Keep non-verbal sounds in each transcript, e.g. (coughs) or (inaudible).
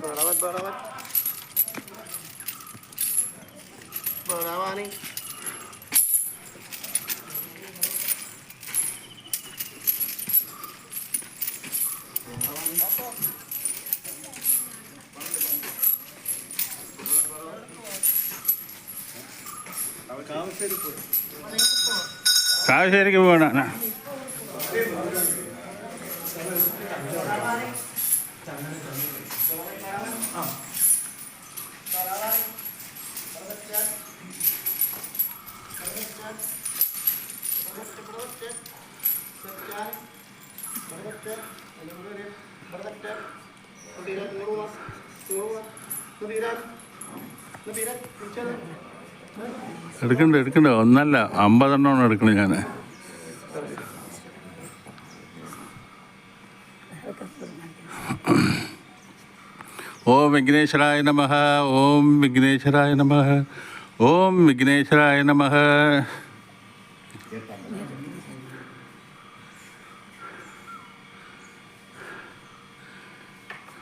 Berawat, berawat. Berawat nih. കാവശ്ശേരിക്ക് പോകണം എടുക്കണ്ട എടുക്കണ്ട. ഒന്നല്ല അമ്പതെണ്ണമാണ് എടുക്കണത് ഞാൻ (coughs) ഓം വിഘ്നേശ്വരായ നമ ഓം വിഘ്നേശ്വരായ നമ ഓം വിഘ്നേശ്വരായ നമ.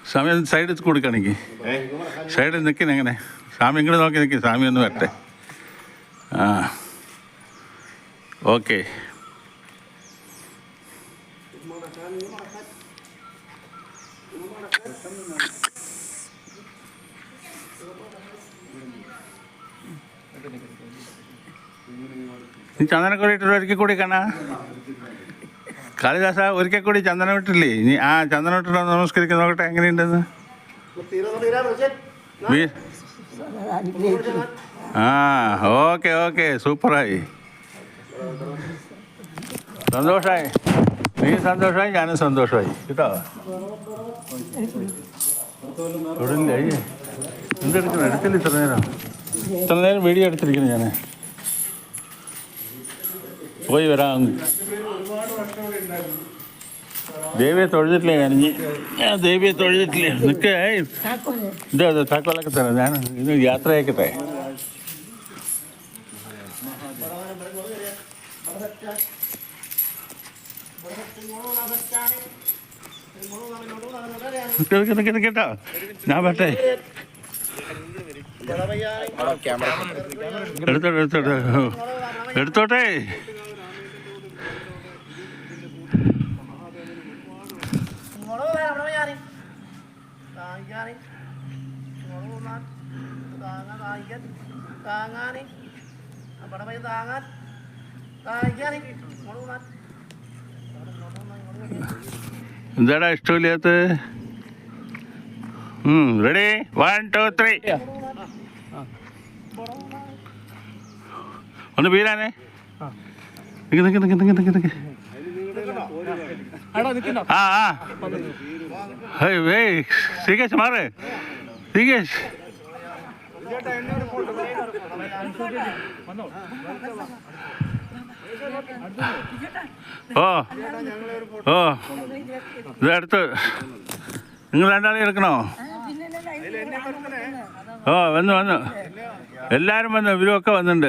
സ്വാമി ഒന്ന് സൈഡിൽ കൊടുക്കുകയാണെങ്കിൽ സൈഡിൽ നിൽക്കുന്ന എങ്ങനെ സ്വാമി ഇങ്ങോട്ട് നോക്കി നിൽക്കും സ്വാമി ഒന്ന് വരട്ടെ. ആ. ഓക്കെ. നീ ചന്ദനക്കൊടി ഇട്ടിട്ട് ഒരിക്കൽ കൂടി കാണാ കാളിദാസ ഒരിക്കൽ കൂടി ചന്ദനം ഇട്ടില്ലേ? ഇനി ആ ചന്ദനം ഇട്ടിട്ട് നമസ്കരിക്കാൻ നോക്കട്ടെ എങ്ങനെയുണ്ടെന്ന്? ആ ഓക്കെ ഓക്കെ സൂപ്പറായി. സന്തോഷമായി നീ സന്തോഷമായി ഞാനും സന്തോഷമായി കേട്ടോ തൊടില്ലേ എന്തെടുക്കണം എടുത്തില്ല ഇത്ര നേരം ഇത്ര നേരം വീഡിയോ എടുത്തിരിക്കുന്നു ഞാൻ പോയി വരാം ദേവിയെ തൊഴുതിട്ടില്ലേ ഞാൻ ഇനി ഞാൻ ദേവിയെ തൊഴുതിട്ടില്ലേ നിൽക്കേ ഇതാ ഇത് താക്കോലൊക്കെ തരാം ഞാൻ ഇന്ന് യാത്രയാക്കട്ടെ നിൽക്ക് നിൽക്ക് നിൽക്ക് കേട്ടോ. ഞാൻ പറ്റേ എടുത്തോട്ടെ എടുത്തോട്ടെ എടുത്തോട്ടെ. താങ്ങാൻ. lah, berapa എന്താടാ ഇഷ്ടമില്ലാത്ത റെഡി വൺ ടു ത്രീ ഒന്ന് വീരാനേ നിക്ക് നിക്ക് നിക്ക് നിക്ക് നിക്ക് നിക്ക്. ആ ആ. വേയ് ശ്രീകേഷ് മാറ്. ശ്രീകേഷ്. ഓ. ഓ. അടുത്ത്. നിങ്ങൾ രണ്ടാളെ എടുക്കണോ? ഓ വന്നു വന്നു. എല്ലാവരും വന്നു ഒക്കെ വന്നിട്ടുണ്ട്.